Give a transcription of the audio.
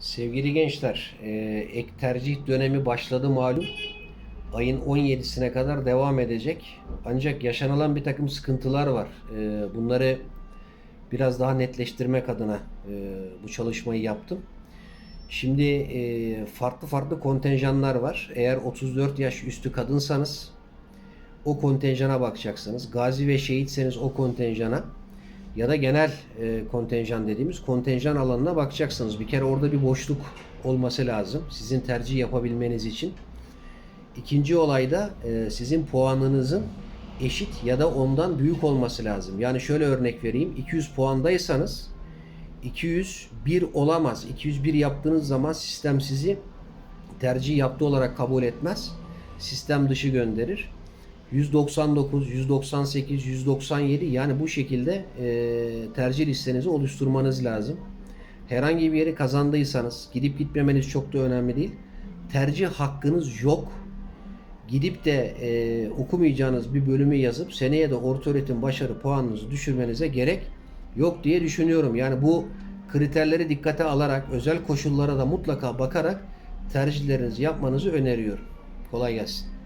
Sevgili gençler, e, ek tercih dönemi başladı malum. Ayın 17'sine kadar devam edecek. Ancak yaşanılan bir takım sıkıntılar var. E, bunları biraz daha netleştirmek adına e, bu çalışmayı yaptım. Şimdi farklı farklı kontenjanlar var. Eğer 34 yaş üstü kadınsanız o kontenjana bakacaksınız. Gazi ve şehitseniz o kontenjana ya da genel e, kontenjan dediğimiz kontenjan alanına bakacaksınız. Bir kere orada bir boşluk olması lazım sizin tercih yapabilmeniz için. İkinci olayda e, sizin puanınızın eşit ya da ondan büyük olması lazım. Yani şöyle örnek vereyim. 200 puandaysanız 201 olamaz. 201 yaptığınız zaman sistem sizi tercih yaptığı olarak kabul etmez. Sistem dışı gönderir. 199, 198, 197 yani bu şekilde e, tercih listenizi oluşturmanız lazım. Herhangi bir yeri kazandıysanız gidip gitmemeniz çok da önemli değil. Tercih hakkınız yok. Gidip de e, okumayacağınız bir bölümü yazıp seneye de ortaöğretim başarı puanınızı düşürmenize gerek yok diye düşünüyorum. Yani bu kriterleri dikkate alarak özel koşullara da mutlaka bakarak tercihlerinizi yapmanızı öneriyorum. Kolay gelsin.